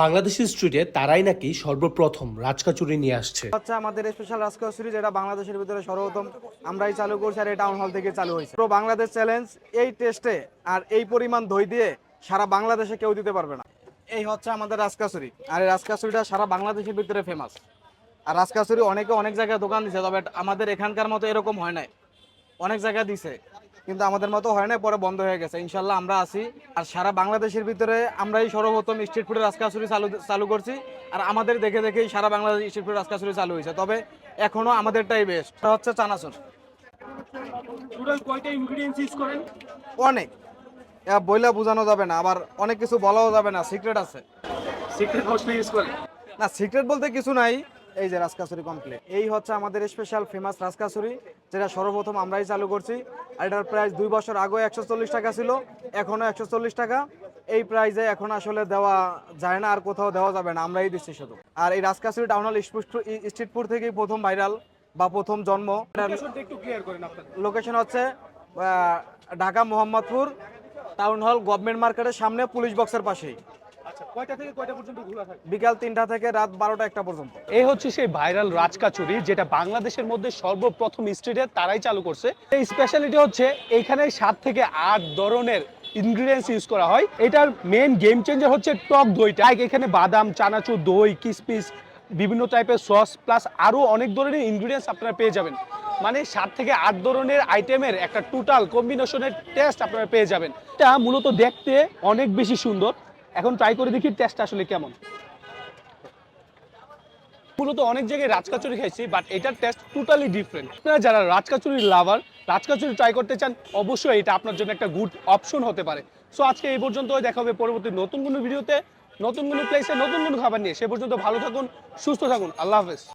বাংলাদেশের স্ট্রিটে তারাই নাকি সর্বপ্রথম রাজকাচুরি নিয়ে আসছে। হচ্ছে আমাদের স্পেশাল রাজকসুরি যেটা বাংলাদেশের ভিতরে সর্বপ্রথম আমরাই চালু করছি আর এই টাউন হল থেকে চালু হয়েছে। তো বাংলাদেশ চ্যালেঞ্জ এই টেস্টে আর এই পরিমাণ দই দিয়ে সারা বাংলাদেশে কেউ দিতে পারবে না। এই হচ্ছে আমাদের রাজকাসুরি আর এই রাজকাসুরিটা সারা বাংলাদেশের ভিতরে ফেমাস আর রাজকাসুরি অনেকে অনেক জায়গায় দোকান দিছে, তবে আমাদের এখানকার মতো এরকম হয় নাই। অনেক জায়গায় দিছে। কিন্তু আমাদের মতো হয় না পরে বন্ধ হয়ে গেছে। ইনশাল্লাহ আমরা আছি। আর সারা বাংলাদেশের ভিতরে আমরাই সর্বপ্রথম স্ট্রিট ফুডের রাজকাসুরি চালু চালু করছি। আর আমাদের দেখে দেখেই সারা বাংলাদেশ স্ট্রিট ফুডের রাজকাসুরি চালু হয়েছে। তবে এখনও আমাদেরটাই বেস্ট হচ্ছে চানাচুর। অনেক। বইলা বোঝানো যাবে না আবার অনেক কিছু বলাও যাবে না সিক্রেট আছে। সিক্রেট ইউজ করেন? না সিক্রেট বলতে কিছু নাই। এই যে রাজকাসুরি কমপ্লিট এই হচ্ছে আমাদের স্পেশাল ফেমাস রাজকাসুরি যেটা সর্বপ্রথম আমরাই চালু করছি। আর এটার প্রাইস দুই বছর আগেও একশো চল্লিশ টাকা ছিল এখনও একশো চল্লিশ টাকা। এই প্রাইসে এখন আসলে দেওয়া যায় না আর কোথাও দেওয়া যাবে না আমরাই দিচ্ছি শুধু। আর এই রাজকাসুরি টাউন হল স্ট্রিট ফুড থেকেই প্রথম ভাইরাল বা প্রথম জন্ম। লোকেশন হচ্ছে Dhaka Mohammadpur town hall government মার্কেটের সামনে পুলিশ বক্সের পাশেই। আচ্ছা কয়টা থেকে কয়টা পর্যন্ত খোলা থাকে? বিকাল তিনটা থেকে রাত বারোটা একটা পর্যন্ত। এই হচ্ছে সেই ভাইরাল রাজকাচুরি যেটা বাংলাদেশের মধ্যে সর্বপ্রথম স্ট্রিটে তারাই চালু করছে। এই স্পেশালিটি হচ্ছে এইখানে সাত থেকে আট ধরনের ইনগ্রিডিয়েন্টস ইউজ করা হয়। এটার মেন গেম চেঞ্জার হচ্ছে টক দইটা। এখানে বাদাম চানাচুর দই কিসমিস বিভিন্ন টাইপের সস প্লাস আরও অনেক ধরনের ইনগ্রিডিয়েন্টস আপনারা পেয়ে যাবেন। মানে সাত থেকে আট ধরনের আইটেমের একটা টোটাল কম্বিনেশনের টেস্ট আপনারা পেয়ে যাবেন। এটা মূলত দেখতে অনেক বেশি সুন্দর। এখন ট্রাই করে দেখি টেস্ট আসলে কেমন। মূলত অনেক জায়গায় রাজকাচুরি খাইছি বাট এটার টেস্ট টোটালি ডিফারেন্ট আপনারা যারা রাজকাচুরির লাভার রাজকাচুরি ট্রাই করতে চান, অবশ্যই এটা আপনার জন্য একটা গুড অপশন হতে পারে। সো আজকে এই পর্যন্ত দেখা হবে পরবর্তী নতুন কোনো ভিডিওতে নতুন কোনো প্লেসে নতুন কোনো খাবার নিয়ে। সে পর্যন্ত ভালো থাকুন, সুস্থ থাকুন। আল্লাহ হাফেজ।